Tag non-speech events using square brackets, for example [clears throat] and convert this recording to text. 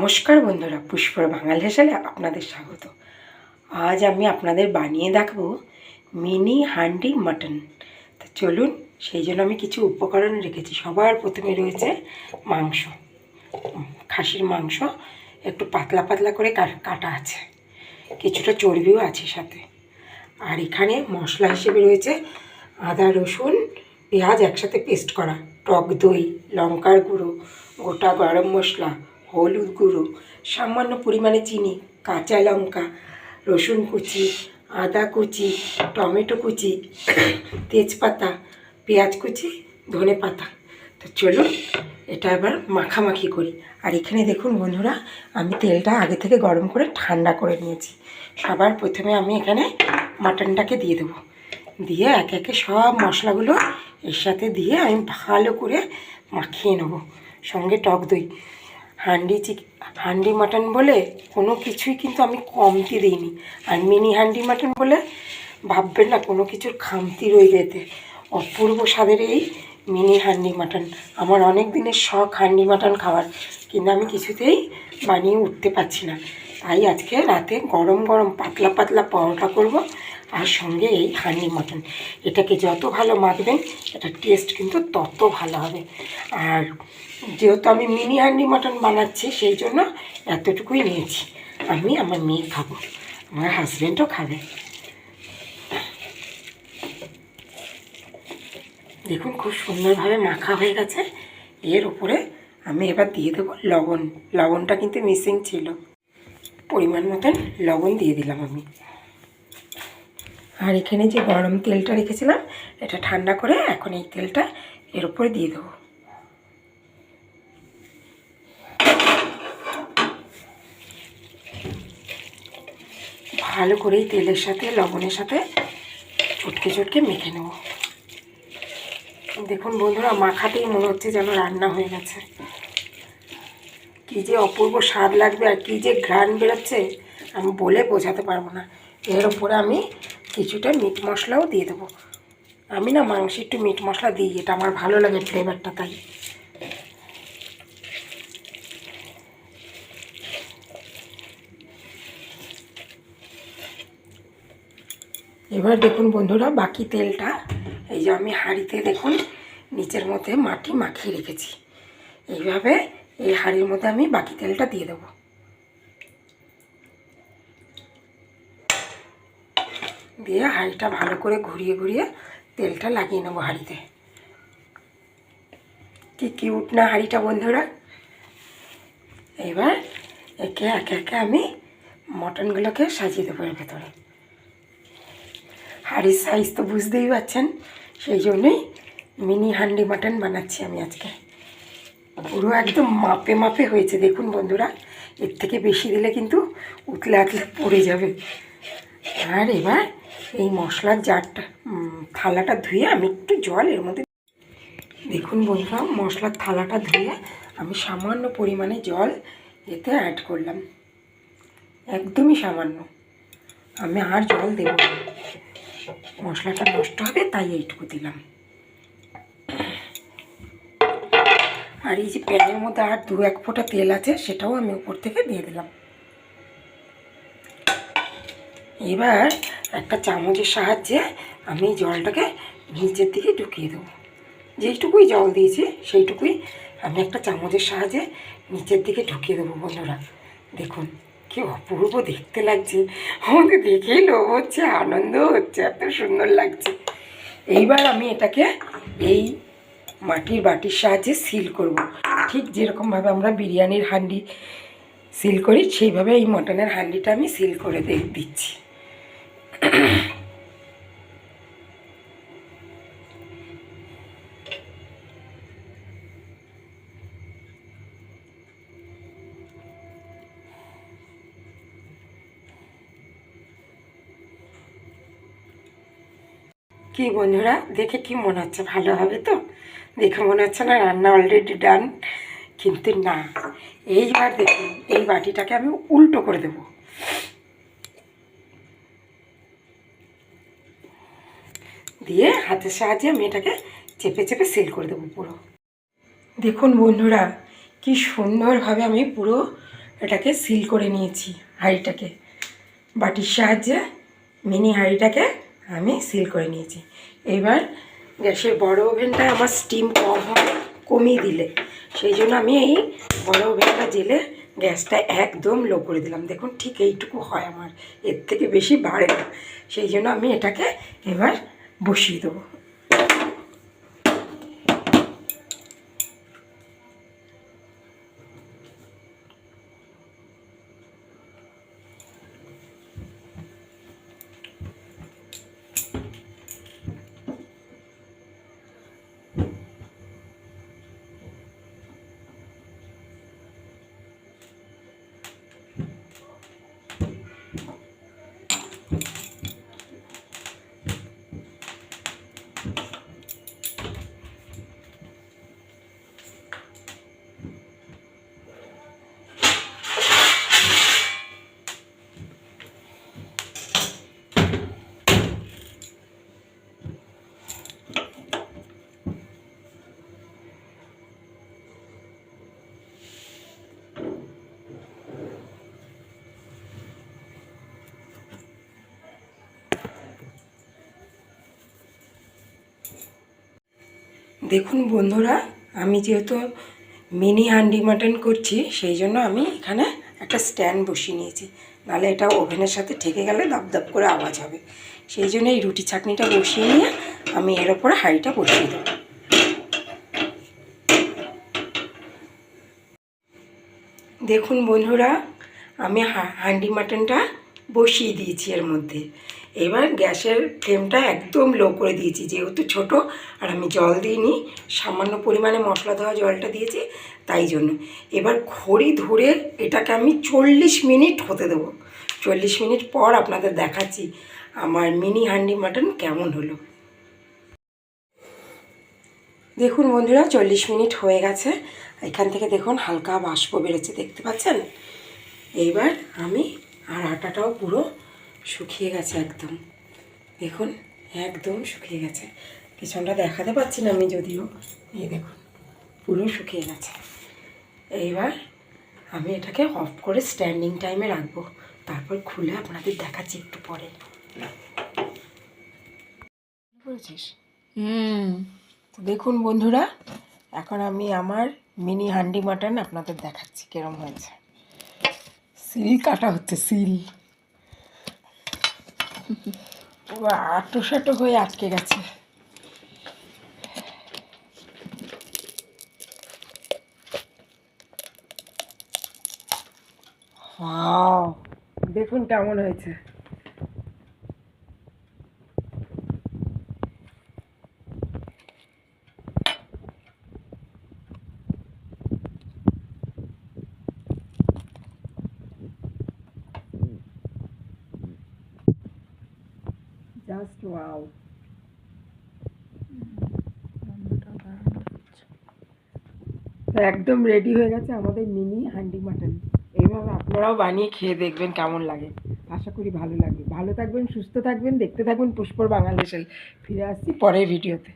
নমস্কার বন্ধুরা পুষ্পর বাঙাল হেসালে আপনাদের স্বাগত। আজ আমি আপনাদের বানিয়ে দেখাবো মিনি হান্ডি মাটন। তো চলুন, সেই জন্য আমি কিছু উপকরণ রেখেছি। সবার প্রথমে রয়েছে মাংস। খাসির মাংস, একটু পাতলা পাতলা করে কাটা আছে। কিছুটা চর্বিও আছে সাথে। আর এখানে মশলা হিসেবে রয়েছে আদা, রসুন, পেঁয়াজ একসাথে পেস্ট করা। টক দই, লঙ্কার গুঁড়ো, গোটা গরম মশলা হলুদ গুঁড়ো, সামান্য পরিমাণে চিনি, কাঁচা লঙ্কা, রসুন কুচি, আদা কুচি, টমেটো কুচি, তেজপাতা, পেঁয়াজ কুচি, ধনে পাতা। তো চলুন, এটা এবার মাখামাখি করি। আর এখানে দেখুন বন্ধুরা, আমি তেলটা আগে থেকে গরম করে ঠান্ডা করে নিয়েছি। সবার প্রথমে আমি এখানে মাটনটাকে দিয়ে দেবো। দিয়ে একে একে সব মশলাগুলো এর সাথে দিয়ে আমি ভালো করে মাখিয়ে নেব। সঙ্গে টক দই। হান্ডি চিক, হান্ডি মাটন বলে কোনো কিছুই কিন্তু আমি কমতি দিইনি। আর মিনি হান্ডি মাটন বলে ভাববেন না, কোনো কিছুর খামতি রয়ে যেতে অপূর্ব স্বাদের এই মিনি হান্ডি মাটন। আমার অনেক দিনের শখ হান্ডি মাটন খাওয়ার, কিন্তু আমি কিছুতেই বানিয়ে উঠতে পারছি না। তাই আজকে রাতে গরম গরম পাতলা পাতলা পরোটা করব। আর সঙ্গে এই হান্ডি মাটন এটাকে যত ভালো মাখবেন এটার টেস্ট কিন্তু তত ভালো হবে। আর যেহেতু আমি মিনি হান্ডি মাটন বানাচ্ছি, সেই জন্য এতটুকুই নিয়েছি। আমি আমার মেয়ে খাব, আমার হাজব্যান্ডও খাবে। দেখুন খুব সুন্দরভাবে মাখা হয়ে গেছে। এর উপরে আমি এবার দিয়ে দেবো লবণ। লবণটা কিন্তু মিসিং ছিল। পরিমাণ মতন লবণ দিয়ে দিলাম আমি। আর এখানে যে গরম তেলটা রেখেছিলাম, এটা ঠান্ডা করে এখন এই তেলটা এর উপরে দিয়ে দেবো। ভালো করে তেলের সাথে, লবণের সাথে চটকে চটকে মেখে নেব। দেখুন বন্ধুরা, মাখাতেই মনে হচ্ছে যেন রান্না হয়ে গেছে। কী যে অপূর্ব স্বাদ লাগবে আর কী যে ঘ্রাণ বেরোচ্ছে, আমি বলে বোঝাতে পারব না। এর উপরে আমি কিছুটা মিট মশলাও দিয়ে দেবো। আমি না মাংসে একটু মিট মশলা দিই, এটা আমার ভালো লাগে ফ্লেভারটা তাই। এবার দেখুন বন্ধুরা, বাকি তেলটা, এই যে আমি হাঁড়িতে দেখুন, নিচের মধ্যে মাটি মাখিয়ে রেখেছি। এইভাবে এই হাঁড়ির মধ্যে আমি বাকি তেলটা দিয়ে দেবো। দিয়ে হাঁড়িটা ভালো করে ঘুরিয়ে ঘুরিয়ে তেলটা লাগিয়ে নেব হাঁড়িতে। কি কিউট না হাঁড়িটা বন্ধুরা। এবার একে একে একে আমি মটনগুলোকে সাজিয়ে দেবো এর ভেতরে। হাঁড়ির সাইজ তো বুঝতেই পারছেন সেই জন্যই মিনি হান্ডি মাটন বানাচ্ছি আমি আজকে। পুরো একদম মাপে মাপে হয়েছে, দেখুন বন্ধুরা। এর থেকে বেশি দিলে কিন্তু উতলে আতলে পড়ে যাবে। আর এবার এই মশলার জারটা থালাটা ধুয়ে আমি একটু জল এর মধ্যে দেখুন বন্ধুরা, মশলার থালাটা ধুয়ে আমি সামান্য পরিমাণে জল এতে অ্যাড করলাম। একদমই সামান্য। আমি আর জল দেবো মশলাটা নষ্ট হবে, তাই এইটুকু দিলাম। আর এই যে প্যানের মধ্যে আর দু এক ফোঁটা তেল আছে, সেটাও আমি উপর থেকে দিয়ে দিলাম। এবার একটা চামচের সাহায্যে আমি জলটাকে নিচের দিকে ঢুকিয়ে দেবো। যেইটুকুই জল দিয়েছি, সেইটুকুই আমি একটা চামচের সাহায্যে নিচের দিকে ঢুকিয়ে দেবো বন্ধুরা। দেখুন, কি অপূর্ব দেখতে লাগছে। আমাকে দেখেই লোভ হচ্ছে, আনন্দ হচ্ছে, এত সুন্দর লাগছে। এইবার আমি এটাকে এই মাটির বাটির সাহায্যে সিল করব। ঠিক যেরকমভাবে আমরা বিরিয়ানির হান্ডি সিল করি, সেইভাবে এই মটনের হান্ডিটা আমি সিল করে দিচ্ছি। [clears throat] কি বন্ধুরা, দেখে কি মনে হচ্ছে? ভালো হবে তো? দেখে মনে হচ্ছে না রান্না অলরেডি ডান কিন্তু না, এইবার দেখুন, এই বাটিটাকে আমি উল্টো করে দেব। দিয়ে হাতের সাহায্যে আমি এটাকে চেপে চেপে সিল করে দেবো পুরো। দেখুন বন্ধুরা, কি সুন্দরভাবে আমি পুরো এটাকে সিল করে নিয়েছি হাঁড়িটাকে। বাটির সাহায্যে মিনি হাঁড়িটাকে আমি সিল করে নিয়েছি। এবার গ্যাসের বড় ওভেনটা আমার স্টিম কম হয়, কমিয়ে দিলে। সেই জন্য আমি এই বড় ওভেনটা জেলে গ্যাসটা একদম লো করে দিলাম। দেখুন ঠিক এইটুকু হয় আমার, এর থেকে বেশি বাড়ে না। সেই জন্য আমি এটাকে এবার বসিয়ে দেবো। দেখুন বন্ধুরা, আমি যেহেতু মিনি হান্ডি মাটন করছি, সেই জন্য আমি এখানে একটা স্ট্যান্ড বসিয়ে নিয়েছি। নাহলে এটা ওভেনের সাথে ঠেকে গেলে দাপ দাপ করে আওয়াজ হবে। সেই জন্য এই রুটি ছাকনিটা বসিয়ে নিয়ে আমি এর ওপরে হাঁড়িটা বসিয়ে দেবো। দেখুন বন্ধুরা, আমি হান্ডি মাটনটা বসিয়ে দিয়েছি এর মধ্যে। এবার গ্যাসের ফ্লেমটা একদম লো করে দিয়েছি, যেহেতু ছোট, আর আমি জল দিইনি, সামান্য পরিমাণে মশলা দেওয়া জলটা দিয়েছি, তাই জন্য। এবার খড়ি ধরে এটাকে আমি চল্লিশ মিনিট হতে দেবো। চল্লিশ মিনিট পর আপনাদের দেখাচ্ছি আমার মিনি হান্ডি মাটন কেমন হলো। দেখুন বন্ধুরা, চল্লিশ মিনিট হয়ে গেছে। এখান থেকে দেখুন হালকা বাষ্প বেরোচ্ছে দেখতে পাচ্ছেন? এইবার আমি আর আটাটাও পুরো শুকিয়ে গেছে একদম। দেখুন, একদম শুকিয়ে গেছে। পিছনটা দেখাতে পাচ্ছি না আমি যদিও। এই দেখুন, পুরো শুকিয়ে গেছে। এইবার আমি এটাকে অফ করে স্ট্যান্ডিং টাইমে রাখব। তারপর খুলে আপনাদের দেখাচ্ছি একটু পরে। বুঝেছিস? হুম, দেখুন বন্ধুরা, এখন আমি আমার মিনি হান্ডি মাটন আপনাদের দেখাচ্ছি কেরম হয়েছে। সিল কাটা হচ্ছে সিল পুরো আটো হয়ে আটকে গেছে! দেখুন কেমন হয়েছে জাস্ট ওয়াও একদম রেডি হয়ে গেছে আমাদের মিনি হান্ডি মাটন এইভাবে আপনারাও বানিয়ে খেয়ে দেখবেন কেমন লাগে। আশা করি ভালো লাগবে। ভালো থাকবেন, সুস্থ থাকবেন, দেখতে থাকবেন পুষ্পর বাঙালি ফিরে আসছি পরের ভিডিওতে